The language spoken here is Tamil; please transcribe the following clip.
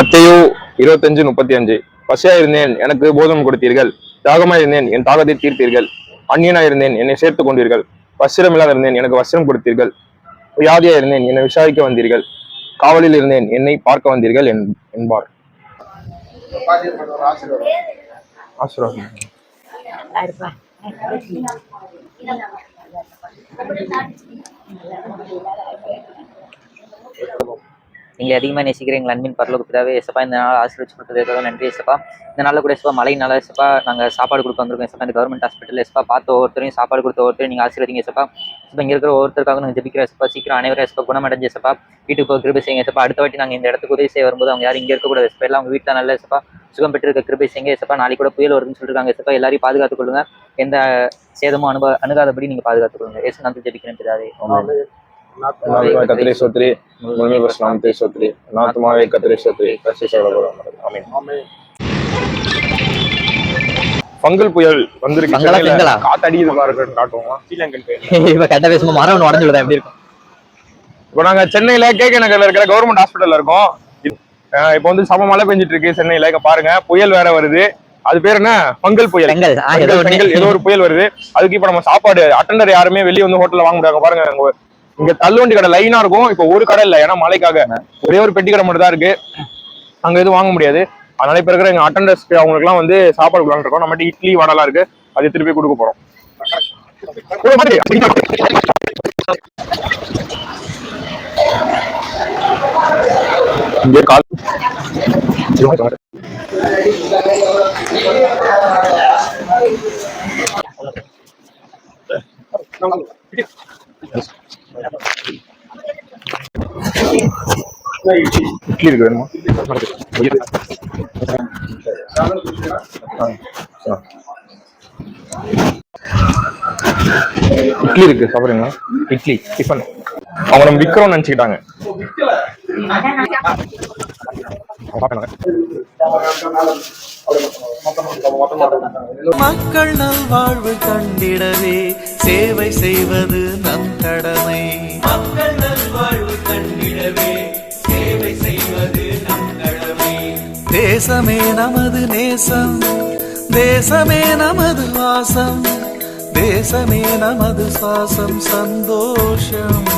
மத்தையோ இருபத்தஞ்சு முப்பத்தி அஞ்சு பசியா இருந்தேன் எனக்கு போதம் கொடுத்தீர்கள். தாகமா இருந்தேன் என் தாகத்தை தீர்த்தீர்கள். அந்நியனா இருந்தேன் என்னை சேர்த்துக் கொண்டீர்கள். வஸ்திரம் இல்லாத இருந்தேன் எனக்கு வஸ்திரம் கொடுத்தீர்கள். வியாதியா இருந்தேன் என்னை விசாரிக்க வந்தீர்கள். காவலில் இருந்தேன் என்னை பார்க்க வந்தீர்கள் என்- என்பார். ஆசீர்வாதம். நீங்கள் அதிகமாக நேசிக்கிற எங்கள் அன்பின் பரலோக பிதாவே எசப்பா இந்த நாள் ஆசீர்வச்சு கொடுத்ததுக்காக நன்றி எசப்பா இந்த நாளில் கூட எசப்பா மழைனால எசப்பா நாங்கள் சாப்பாடு கொடுக்க வந்திருக்கோம் எசப்பா இந்த கவர்மெண்ட் ஹாஸ்பிட்டல் எசப்பா பார்த்து ஒவ்வொருத்தரையும் சாப்பாடு கொடுத்த ஒவ்வொருத்தரையும் நீங்கள் ஆசீர்வதிங்க எசப்பா இப்போ இங்கே இருக்கிற ஒவ்வொருத்தருக்காக நாங்கள் ஜெபிக்கிறோம் எசப்பா சீக்கிரம் அனைவரும் எசப்பா குணமடைஞ்ச எசப்பா வீட்டுக்கு போக கிருபை செய்யுங்க எசப்பா அடுத்த வாட்டி நாங்கள் இந்த இடத்துக்கு உதவி செய்ய வரும்போது அவங்க யாரும் இங்கே இருக்கக்கூடாது எசப்பா எல்லாம் அவங்க வீட்டில் நல்ல எசப்பா சுகம் பெற்றிருக்க கிருபை செய்யுங்க எசப்பா நாளைக்கு கூட புயல் வருதுன்னு சொல்லிருக்காங்க எசப்பா எல்லாரையும் பாதுகாத்துக் கொள்ளுங்க. எந்த சேதமும் அனுபவ அணுகாதபடி நீங்கள் பாதுகாத்துக் கொள்ளுங்க. ஏசு நான் ஜபிக்கிறேன் பிதாவே. நாத்துமாவே கத்திரை சோத்ரி முழுமை நாமத்தை சோத்ரி நாத்துமாவே கத்திரை சோத்ரி ஆமீன். பங்கல் புயல் வந்திருக்கு. பங்களா, சென்னையில. பெங்களா? காத்து அடிக்குது பாருங்க காட்டுவோமா இப்ப கரெக்டா பேசும்போது மரம் ஒன்று உடஞ்சு விடுதா எப்படி இருக்கும்? இப்போ நாங்க சென்னையில கே கே நகர்ல இருக்கிற கவர்மெண்ட் ஹாஸ்பிட்டல்ல இருக்கோம். இப்போ வந்து சம மழை பெஞ்சிட்டு இருக்கு சென்னையில பாருங்க புயல் வேற வருது. அது பேர் என்ன? பங்கல் புயல். ஏதோ ஒரு புயல். வருது. அதுக்கு இப்ப நம்ம சாப்பாடு அட்டெண்டர் யாருமே வெளிய வந்து ஹோட்டல்ல வாங்க முடியாது பாருங்க இங்க தள்ளுவண்டி கடை லைனா இருக்கும். இப்ப ஒரு கடை இல்ல. ஏன்னா மழைக்காக ஒரே ஒரு பெட்டி கடை மட்டும் தான் இருக்கு. அங்க எதுவும் வாங்க முடியாது. அதனால இப்ப இருக்கிற எங்க அட்டண்டர்ஸ்க்கு அவங்களுக்கு எல்லாம் வந்து சாப்பாடு கொடுக்கலாம் இருக்கோம். நம்மகிட்ட இட்லி வடலாம் இருக்கு. அது திருப்பி கொடுக்க போறோம். இங்கே கால் இட்லி இருக்கு வேணுமா இட்லி இருக்கு சாப்பிடுறீங்களா? இட்லி டிஃபன் அவங்க நம்ம விக்கிறோம்னு நினைச்சுக்கிட்டாங்க. மக்கள் நல்வாழ்வு கண்டிடவே. சேவை செய்வது நம் கடமை. மக்கள் நல்வாழ்வு கண்டிடவே சேவை செய்வது நம் கடமை. தேசமே நமது நேசம் தேசமே நமது வாசம் தேசமே நமது சுவாசம் சந்தோஷம்.